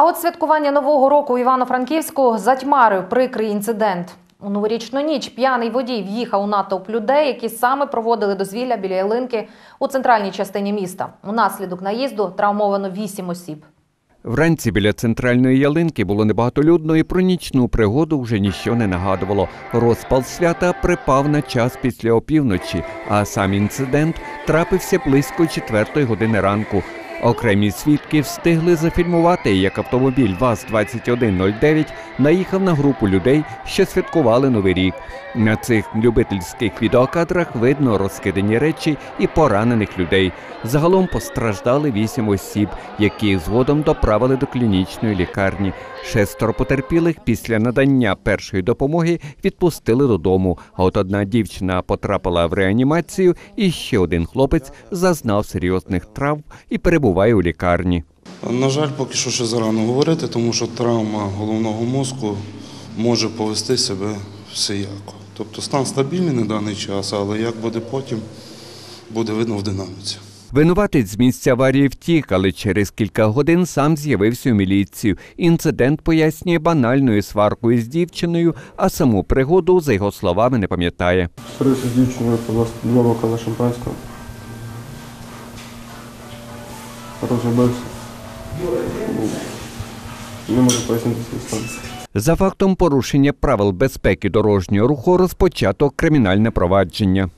А от святкування нового року у Івано-Франківську затьмарив прикрий інцидент. У новорічну ніч п'яний водій в'їхав у натовп людей, які саме проводили дозвілля біля ялинки у центральній частині міста. Унаслідок наїзду травмовано вісім осіб. Вранці біля центральної ялинки було небагатолюдно і про нічну пригоду вже ніщо не нагадувало. Розпал свята припав на час після опівночі, а сам інцидент трапився близько четвертої години ранку. Окремі свідки встигли зафільмувати, як автомобіль ВАЗ-2109 наїхав на групу людей, що святкували Новий рік. На цих любительських відеокадрах видно розкидані речі і поранених людей. Загалом постраждали вісім осіб, яких згодом доправили до клінічної лікарні. Шестеро потерпілих після надання першої допомоги відпустили додому. А от одна дівчина потрапила в реанімацію, і ще один хлопець зазнав серйозних травм і перебуває у лікарні. На жаль, поки що ще зарано говорити, тому що травма головного мозку може повести себе всіяко. Тобто стан стабільний на даний час, але як буде потім, буде видно в динаміці. Винуватець з місця аварії втік, але через кілька годин сам з'явився у міліцію. Інцидент пояснює банальною сваркою з дівчиною, а саму пригоду, за його словами, не пам'ятає. Стараюся з дівчиною два бокали шампанського. Розгубився. Не можу пояснити. За фактом порушення правил безпеки дорожнього руху розпочато кримінальне провадження.